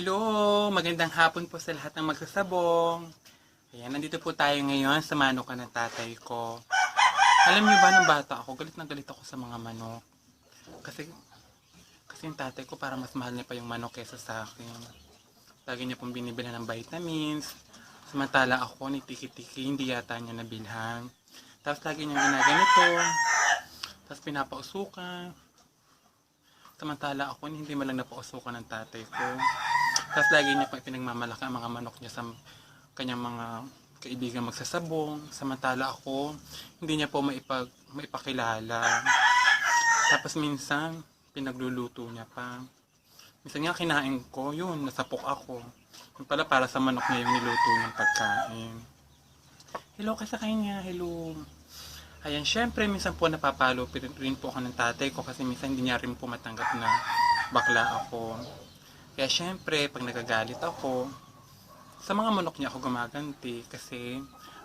Hello! Magandang hapon po sa lahat ng magsasabong. Ayan, nandito po tayo ngayon sa manukan ng tatay ko. Alam niyo ba, nung bata ako, galit na galit ako sa mga manok. Kasi, kasi yung tatay ko para mas mahal niya pa yung manok kesa sa akin. Lagi niya pong binibila ng vitamins. Samantala ako, ni tiki-tiki, hindi yata niya nabilhan. Tapos lagi niya ginaganito. Tapos pinapausukan. Samantala ako, hindi man lang napausukan ng tatay ko. Tapos lagi niya pa pinagmamalaki ang mga manok niya sa kanyang mga kaibigan magsasabong. Samantala ako, hindi niya po maipag, maipakilala. Tapos minsan, pinagluluto niya pa. Minsan nga kinain ko, yun, nasapok ako. Yung pala para sa manok niya yung niluto niyang pagkain. Hello ka sa kanya, hello. Ayan, syempre, minsan po napapalo rin rin po ako ng tatay ko kasi minsan hindi niya rin po matanggap na bakla ako. Kaya syempre, pag nagagalit ako, sa mga manok niya ako gumaganti kasi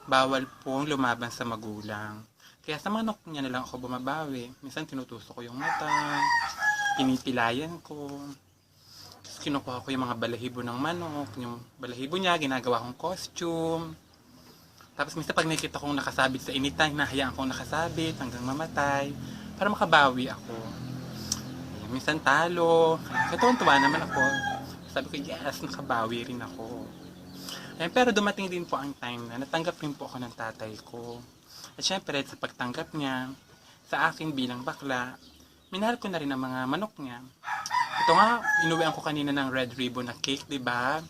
bawal po lumaban sa magulang. Kaya sa manok niya na lang ako bumabawi. Minsan tinutusok ko yung mata, pinipilayan ko, tapos kinukuha ko yung mga balahibo ng manok, yung balahibo niya, ginagawa kong costume. Tapos minsan pag nakita kong nakasabit sa initan, hinahayaan kong nakasabit hanggang mamatay para makabawi ako. Minsan talo. Katuwan-tuwa naman ako. Sabi ko, yes, nakabawi rin ako. Ayan, pero dumating din po ang time na natanggap rin po ako ng tatay ko. At syempre, sa pagtanggap niya, sa akin bilang bakla, minahal ko na rin ang mga manok niya. Ito nga, inuwian ko kanina ng red ribbon na cake, di ba?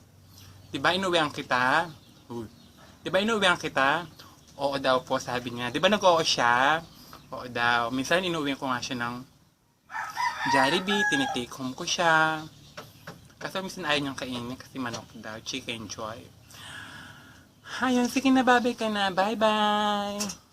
Di ba inuwian kita? Uy. Di ba inuwian kita? Oo daw po, sabi niya. Di ba nag-oo siya? Oo daw. Minsan inuwian ko nga siya ng Jollibee, tinitake home ko siya. Kasi minsan ayaw niyang kainin kasi manok daw, chicken joy. Ayun, sige na, babay ka na. Bye-bye!